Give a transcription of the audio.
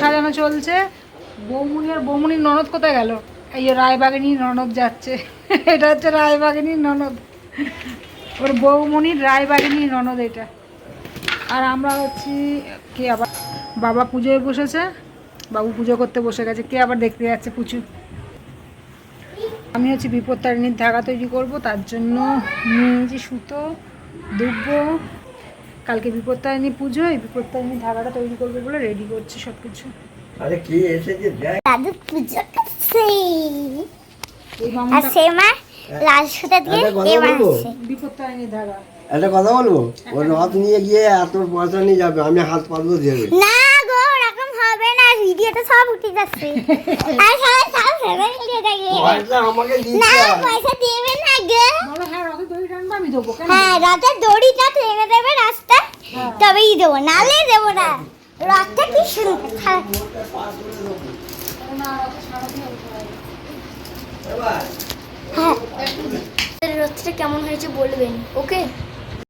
সাজানো চলছে। বৌমুনি আর বৌমুনির ননদ কোথায় গেল? এই রায়বাগিনীর ননদ যাচ্ছে। এটা হচ্ছে রায়বাগিনীর ননদ। ওর বৌমনির রায়বাগিনীর ননদ এটা। আর আমরা হচ্ছি কে আবার? বাবা পুজোয় বসেছে। বাবু পুজো করতে বসে গেছে। কে আবার দেখতে যাচ্ছে পুচু? আমি হচ্ছে বিপত্তারিণীর ধাগা তৈরি করব। তার জন্য নিয়ে নিয়েছি সুতো, দুব্বো কালকে বিপত্তারিণী পুজো এই বিপত্তারিণী ধাগাটা তৈরি করব বলে রেডি করছি সব কিছু আরে কি এসেছে দাদু পুজো করছে। আর সে মা লাল সুতা দিয়ে কথা এবার বিপত্তারিণী ধাগা একটা কথা বলব? ও রথ নিয়ে গিয়ে এত পয়সা নিয়ে যাবে আমি হাত দেবে। না গো ওরকম হবে না। ভিডিওতে সব উঠে যাচ্ছে। আর সবাই সব ফেলে দেখবে পয়সা আমাকে না দিতে হয়। পয়সা দেবে না গো। বলো হ্যাঁ দড়ি টানবো আমি দেবো কেন? হ্যাঁ দড়িটা টেনে দেবে রাস্তায় হ্যাঁ। তবেই দেবো নালে দেবো না। রথটা কি সুন্দর হ্যাঁ। রথটা কেমন হয়েছে বলবেন ওকে?